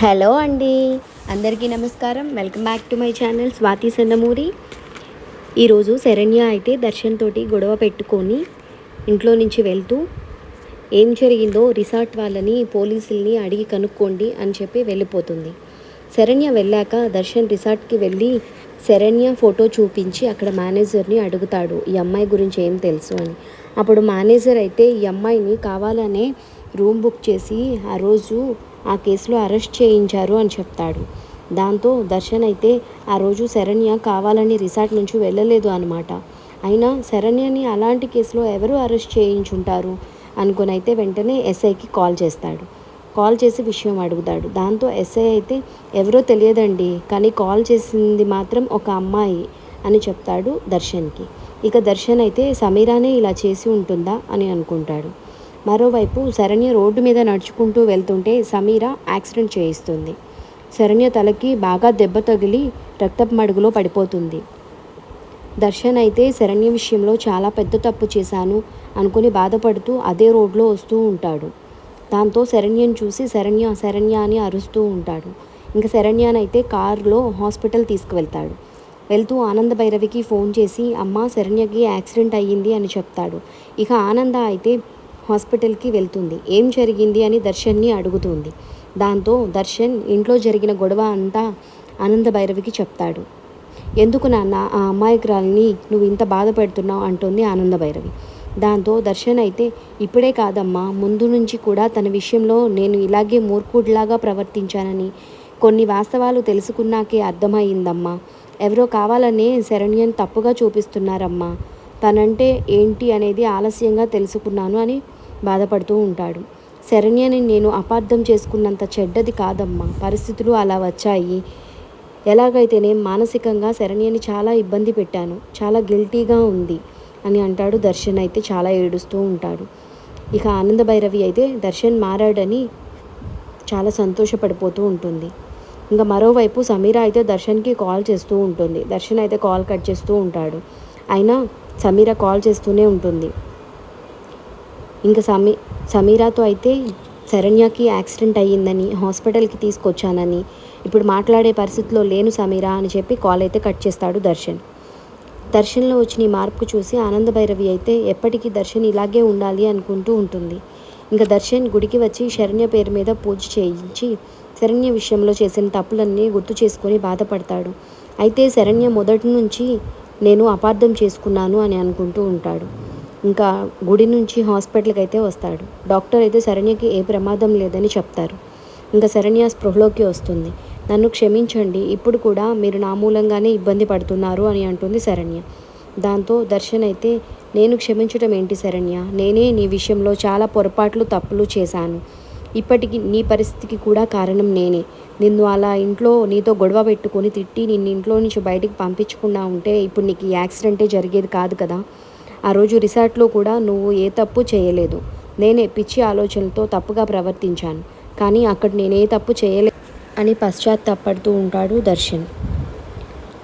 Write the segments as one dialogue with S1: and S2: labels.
S1: Hello అండి. అందరికీ నమస్కారం. Welcome back to my channel Swathi Sannamuri. ఈరోజు శరణ్య అయితే దర్శన్ తోటి గొడవ పెట్టుకొని ఇంట్లో నుంచి వెళ్తూ ఏం జరిగిందో రిసార్ట్ వాళ్ళని పోలీసుల్ని అడిగి కనుక్కోండి అని చెప్పి వెళ్ళిపోతుంది. శరణ్య వెళ్ళాక దర్శన్ రిసార్ట్కి వెళ్ళి శరణ్య ఫోటో చూపించి అక్కడ మేనేజర్ని అడుగుతాడు ఈ అమ్మాయి గురించి ఏం తెలుసు? అని. అప్పుడు మేనేజర్ అయితే ఈ అమ్మాయిని కావాలనే రూమ్ బుక్ చేసి ఆ రోజు ఆ కేసులో అరెస్ట్ చేయించారు అని చెప్తాడు. దాంతో దర్శన్ అయితే ఆ రోజు శరణ్య కావాలని రిసార్ట్ నుంచి వెళ్ళలేదు అనమాట అయినా శరణ్యని అలాంటి కేసులో ఎవరు అరెస్ట్ చేయించుంటారు? అనుకుని అయితే వెంటనే ఎస్ఐకి కాల్ చేస్తాడు. కాల్ చేసి విషయం అడుగుతాడు. దాంతో ఎస్ఐ అయితే ఎవరో తెలియదండి కానీ కాల్ చేసింది మాత్రం ఒక అమ్మాయి అని చెప్తాడు దర్శన్కి. ఇక దర్శన్ అయితే సమీరానే ఇలా చేసి ఉంటుందా? అని అనుకుంటాడు. మరోవైపు శరణ్య రోడ్డు మీద నడుచుకుంటూ వెళ్తుంటే సమీర యాక్సిడెంట్ చేయిస్తుంది. శరణ్య తలకి బాగా దెబ్బ తగిలి రక్తపు మడుగులో పడిపోతుంది. దర్శన్ అయితే శరణ్య విషయంలో చాలా పెద్ద తప్పు చేశాను అనుకుని బాధపడుతూ అదే రోడ్లో వస్తూ ఉంటాడు. దాంతో శరణ్యను చూసి శరణ్య శరణ్య అని అరుస్తూ ఉంటాడు. ఇంకా శరణ్యనైతే కారులో హాస్పిటల్ తీసుకువెళ్తాడు. వెళ్తూ ఆనంద భైరవికి ఫోన్ చేసి అమ్మ శరణ్యకి యాక్సిడెంట్ అయ్యింది అని చెప్తాడు. ఇక ఆనంద అయితే హాస్పిటల్కి వెళ్తుంది. ఏం జరిగింది అని దర్శన్ని అడుగుతుంది. దాంతో దర్శన్ ఇంట్లో జరిగిన గొడవ అంతా ఆనంద భైరవికి చెప్తాడు. ఎందుకు నాన్న ఆ అమాయకురాల్ని నువ్వు ఇంత బాధ పెడుతున్నావు? అంటుంది ఆనంద భైరవి దాంతో దర్శన్ అయితే ఇప్పుడే కాదమ్మా ముందు నుంచి కూడా తన విషయంలో నేను ఇలాగే మూర్ఖుడిలాగా ప్రవర్తించానని కొన్ని వాస్తవాలు తెలుసుకున్నాకే అర్థమైందమ్మా. ఎవరో కావాలనే శరణ్యన్ తప్పుగా చూపిస్తున్నారమ్మా. తనంటే ఏంటి అనేది ఆలస్యంగా తెలుసుకున్నాను అని బాధపడుతూ ఉంటాడు. శరణ్యని నేను అపార్థం చేసుకున్నంత చెడ్డది కాదమ్మా. పరిస్థితులు అలా వచ్చాయి. ఎలాగైతేనే మానసికంగా శరణ్యని చాలా ఇబ్బంది పెట్టాను. చాలా గిల్టీగా ఉంది అని అంటాడు దర్శన్ అయితే చాలా ఏడుస్తూ ఉంటాడు. ఇక ఆనంద భైరవి అయితే దర్శన్ మారాడని చాలా సంతోషపడిపోతూ ఉంటుంది. ఇంకా మరోవైపు సమీర అయితే దర్శన్కి కాల్ చేస్తూ ఉంటుంది. దర్శన్ అయితే కాల్ కట్ చేస్తూ ఉంటాడు. అయినా సమీర కాల్ చేస్తూనే ఉంటుంది. ఇంకా సమీ సమీరాతో అయితే శరణ్యకి యాక్సిడెంట్ అయ్యిందని హాస్పిటల్కి తీసుకొచ్చానని ఇప్పుడు మాట్లాడే పరిస్థితిలో లేను సమీరా అని చెప్పి కాల్ అయితే కట్ చేస్తాడు దర్శన్. దర్శన్లో వచ్చిన ఈ మార్పు చూసి ఆనంద భైరవి అయితే ఎప్పటికీ దర్శన్ ఇలాగే ఉండాలి అనుకుంటూ ఉంటుంది. ఇంకా దర్శన్ గుడికి వచ్చి శరణ్య పేరు మీద పూజ చేయించి శరణ్య విషయంలో చేసిన తప్పులన్నీ గుర్తు చేసుకొని బాధపడతాడు. అయితే శరణ్య మొదటి నుంచి నేను అపార్థం చేసుకున్నాను అని అనుకుంటూ ఉంటాడు. ఇంకా గుడి నుంచి హాస్పిటల్కి అయితే వస్తాడు. డాక్టర్ అయితే శరణ్యకి ఏ ప్రమాదం లేదని చెప్తారు. ఇంకా శరణ్య స్పృహలోకి వస్తుంది. నన్ను క్షమించండి ఇప్పుడు కూడా మీరు నా మూలంగానే ఇబ్బంది పడుతున్నారు అని అంటుంది శరణ్య. దాంతో దర్శన్ అయితే నేను క్షమించటం ఏంటి శరణ్య? నేనే నీ విషయంలో చాలా పొరపాట్లు తప్పులు చేశాను. ఇప్పటికి నీ పరిస్థితికి కూడా కారణం నేనే. నిన్ను అలా ఇంట్లో నీతో గొడవ పెట్టుకొని తిట్టి నిన్ను ఇంట్లో నుంచి బయటికి పంపించకుండా ఉంటే ఇప్పుడు నీకు యాక్సిడెంటే జరిగేది కాదు కదా? ఆ రోజు రిసార్ట్లో కూడా నువ్వు ఏ తప్పు చేయలేదు. నేనే పిచ్చి ఆలోచనలతో తప్పుగా ప్రవర్తించాను. కానీ అక్కడ నేనే తప్పు చేయలే అని పశ్చాత్తాపడుతూ ఉంటాడు దర్శన్.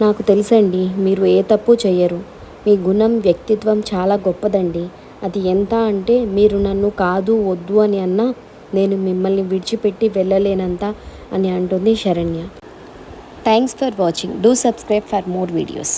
S1: నాకు తెలుసండి మీరు ఏ తప్పు చేయరు మీ గుణం వ్యక్తిత్వం చాలా గొప్పదండి. అది ఎంత అంటే మీరు నన్ను కాదు వద్దు అని అన్నా నేను మిమ్మల్ని విడిచిపెట్టి వెళ్ళలేనంత అని అంటుంది Saranya. Thanks for watching do subscribe for more videos